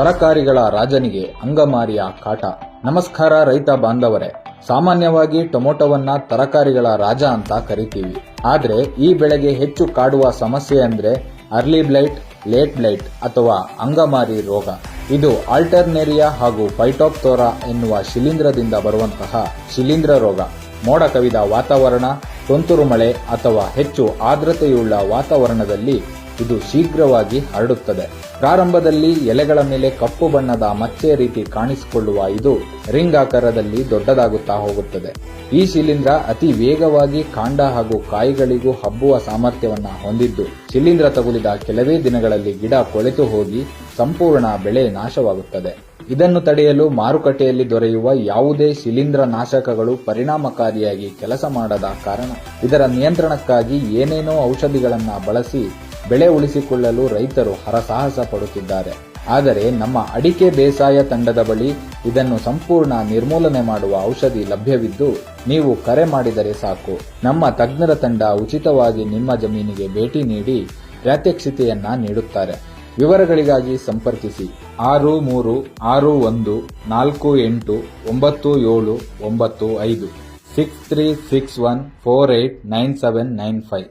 ತರಕಾರಿಗಳ ರಾಜನಿಗೆ ಅಂಗಮಾರಿಯ ಕಾಟ. ನಮಸ್ಕಾರ ರೈತ ಬಾಂಧವರೇ. ಸಾಮಾನ್ಯವಾಗಿ ಟೊಮೊಟೊವನ್ನ ತರಕಾರಿಗಳ ರಾಜ ಅಂತ ಕರಿತೀವಿ. ಆದ್ರೆ ಈ ಬೆಳೆಗೆ ಹೆಚ್ಚು ಕಾಡುವ ಸಮಸ್ಯೆ ಅಂದ್ರೆ ಅರ್ಲಿ ಬ್ಲೈಟ್, ಲೇಟ್ ಬ್ಲೈಟ್ ಅಥವಾ ಅಂಗಮಾರಿ ರೋಗ. ಇದು ಆಲ್ಟರ್ನೇರಿಯಾ ಹಾಗೂ ಪೈಟೋಪ್ತೋರಾ ಎನ್ನುವ ಶಿಲೀಂಧ್ರದಿಂದ ಬರುವಂತಹ ಶಿಲೀಂಧ್ರ ರೋಗ. ಮೋಡ ಕವಿದ ವಾತಾವರಣ, ತುಂತುರು ಮಳೆ ಅಥವಾ ಹೆಚ್ಚು ಆರ್ದ್ರತೆಯುಳ್ಳ ವಾತಾವರಣದಲ್ಲಿ ಇದು ಶೀಘ್ರವಾಗಿ ಹರಡುತ್ತದೆ. ಪ್ರಾರಂಭದಲ್ಲಿ ಎಲೆಗಳ ಮೇಲೆ ಕಪ್ಪು ಬಣ್ಣದ ಮಚ್ಚೆ ರೀತಿ ಕಾಣಿಸಿಕೊಳ್ಳುವ ಇದು ರಿಂಗ್ ಆಕಾರದಲ್ಲಿ ದೊಡ್ಡದಾಗುತ್ತಾ ಹೋಗುತ್ತದೆ. ಈ ಶಿಲೀಂಧ್ರ ಅತಿ ವೇಗವಾಗಿ ಕಾಂಡ ಹಾಗೂ ಕಾಯಿಗಳಿಗೂ ಹಬ್ಬುವ ಸಾಮರ್ಥ್ಯವನ್ನ ಹೊಂದಿದ್ದು, ಶಿಲೀಂಧ್ರ ತಗುಲಿದ ಕೆಲವೇ ದಿನಗಳಲ್ಲಿ ಗಿಡ ಕೊಳೆತು ಹೋಗಿ ಸಂಪೂರ್ಣ ಬೆಳೆ ನಾಶವಾಗುತ್ತದೆ. ಇದನ್ನು ತಡೆಯಲು ಮಾರುಕಟ್ಟೆಯಲ್ಲಿ ದೊರೆಯುವ ಯಾವುದೇ ಶಿಲೀಂಧ್ರ ನಾಶಕಗಳು ಪರಿಣಾಮಕಾರಿಯಾಗಿ ಕೆಲಸ ಮಾಡದ ಕಾರಣ. ಇದರ ನಿಯಂತ್ರಣಕ್ಕಾಗಿ ಏನೇನೋ ಔಷಧಿಗಳನ್ನ ಬಳಸಿ ಬೆಳೆ ಉಳಿಸಿಕೊಳ್ಳಲು ರೈತರು ಹರಸಾಹಸ ಪಡುತ್ತಿದ್ದಾರೆ. ಆದರೆ ನಮ್ಮ ಅಡಿಕೆ ಬೇಸಾಯ ತಂಡದ ಬಳಿ ಇದನ್ನು ಸಂಪೂರ್ಣ ನಿರ್ಮೂಲನೆ ಮಾಡುವ ಔಷಧಿ ಲಭ್ಯವಿದ್ದು, ನೀವು ಕರೆ ಮಾಡಿದರೆ ಸಾಕು. ನಮ್ಮ ತಜ್ಞರ ತಂಡ ಉಚಿತವಾಗಿ ನಿಮ್ಮ ಜಮೀನಿಗೆ ಭೇಟಿ ನೀಡಿ ಪ್ರಾತ್ಯಕ್ಷಿತೆಯನ್ನ ನೀಡುತ್ತಾರೆ. ವಿವರಗಳಿಗಾಗಿ ಸಂಪರ್ಕಿಸಿ. ಆರು ಮೂರು ಆರು ಒಂದು ನಾಲ್ಕು ಎಂಟು ಒಂಬತ್ತು ಏಳು ಒಂಬತ್ತು ಐದು. Six three six one four eight nine seven nine five